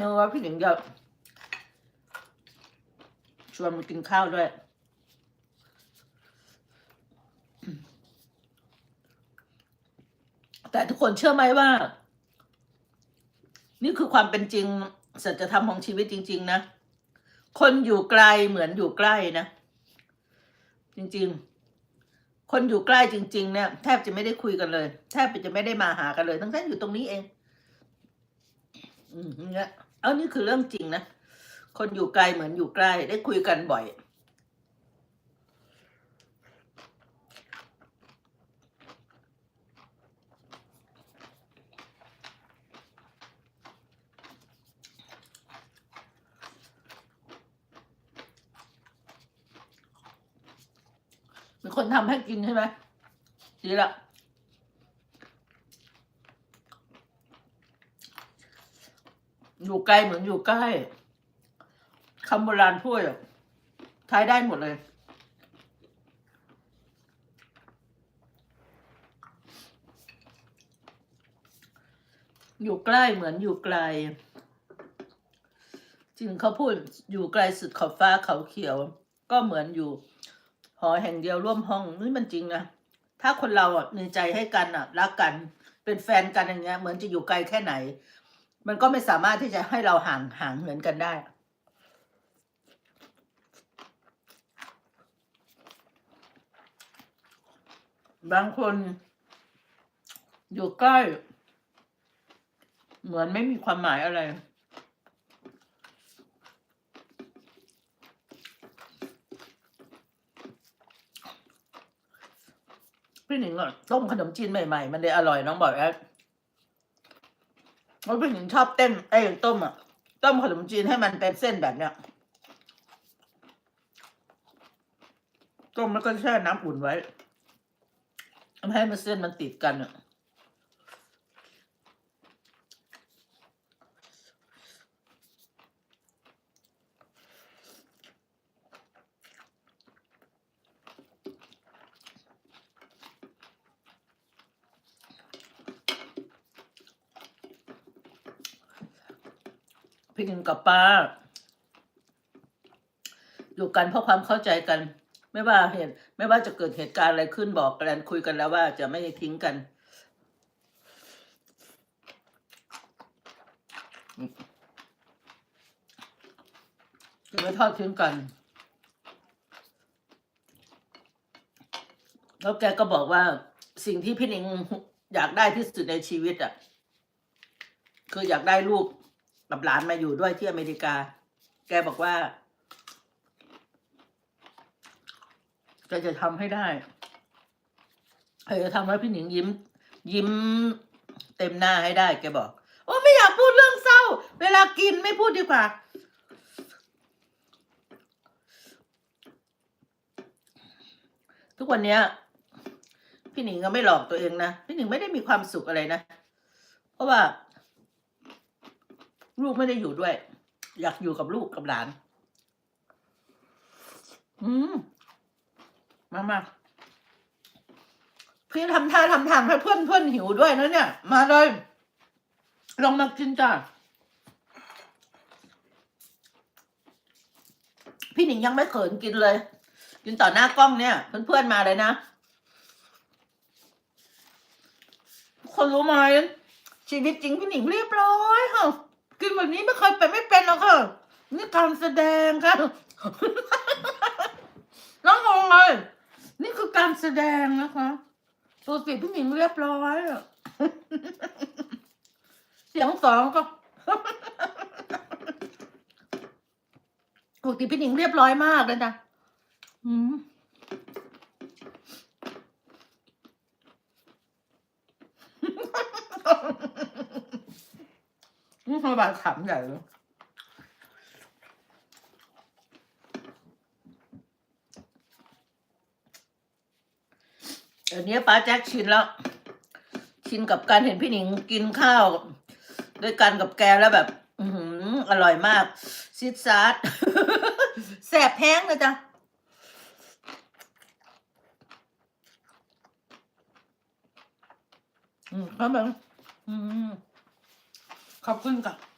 เออว่าพี่หญิงจะชวนมากินข้าวด้วย แต่ทุกคนเชื่อไหมว่า นี่คือความเป็นจริงสัจธรรมของชีวิตจริง ๆ นะ คนอยู่ไกลเหมือนอยู่ใกล้นะ จริง ๆ คนอยู่ใกล้จริง ๆ เนี่ยแทบจะไม่ได้คุยกันเลย แทบจะไม่ได้มาหากันเลย ทั้งที่อยู่ตรงนี้เอง อืมเนี่ย เอานี่คือเรื่องจริงนะ คนอยู่ไกลเหมือนอยู่ใกล้ ได้คุยกันบ่อย มีคนทำให้กินใช่ไหมดีละ อยู่ไกลเหมือนอยู่ใกล้คำโบราณพูดอะใช้ได้หมดเลย อยู่ใกล้เหมือนอยู่ไกลจริงเขาพูดอยู่ไกลสุดขอบฟ้าเขาเขียว ก็เหมือนอยู่หอแห่งเดียวร่วมห้องนี่มันจริงนะถ้าคนเราอะมีใจให้กันอะรักกันเป็นแฟนกันอย่างเงี้ย เหมือนจะอยู่ไกลแค่ไหน มันก็ไม่สามารถที่จะให้เราห่างห่างเหมือนกันได้ บางคน อยู่ใกล้ เหมือนไม่มีความหมายอะไรพี่หนิงอะต้มขนมจีนใหม่ ๆ มันเลยอร่อยน้องบอกแอด เพราะพี่หนิงชอบเต้นไอ้ยต้มอะ ต้มขนมจีนให้มันเป็นเส้นแบบเนี้ย ต้มแล้วก็แช่น้ำอุ่นไว้ทำให้มันเส้นมันติดกันอะ พี่หนิงกับป้า อยู่กันเพราะความเข้าใจกัน ไม่ว่าเหตุไม่ว่าจะเกิดเหตุการณ์อะไรขึ้นบอกกันคุยกันแล้วว่าจะไม่ทิ้งกันจะไม่ทอดทิ้งกัน แล้วแกก็บอกว่าสิ่งที่พี่หนิงอยากได้ที่สุดในชีวิตอะ คืออยากได้ลูก กับหลานมาอยู่ด้วยที่อเมริกา แกบอกว่าแกจะทำให้ได้แกจะทำให้พี่หนิงยิ้ม ยิ้มเต็มหน้าให้ได้ แกบอก โอ้ไม่อยากพูดเรื่องเศร้า เวลากินไม่พูดดีกว่า ทุกวันเนี้ย พี่หนิงก็ไม่หลอกตัวเองนะ พี่หนิงไม่ได้มีความสุขอะไรนะ เพราะว่า ลูกไม่ได้อยู่ด้วย อยากอยู่กับลูกกับหลาน อืมมามาพี่ทำท่าทำทางให้เพื่อนเพื่อนหิวด้วยนะเนี่ย มาเลย ลองมากินจ้ะพี่หนิงยังไม่เขินกินเลย กินต่อหน้ากล้องเนี่ย เพื่อนเพื่อนๆมาเลยนะคนรู้ไหมชีวิตจริงพี่หนิงเรียบร้อยค่ะ นแบบนี้ไม่เคยเป็นไม่เป็นหรอกค่ะ นี่การแสดงค่ะน้องงงเลยนี่คือการแสดงนะคะตัวสิพี่หนิงเรียบร้อยเสียงสองก็ปกติพี่หนิงเรียบร้อยมากเลยนะอืม นี่ทำไมบาดขำใหญ่เลยเดี๋ยวนี้ป้าแจ็คชินแล้ว ชินกับการเห็นพี่หนิงกินข้าว ด้วยกันกับแกแล้วแบบ อือหือร่อยมาก ซิดซาดแสบแห้งเลยจ้ะอืมครับผมอืม ขอบคุณค่ะ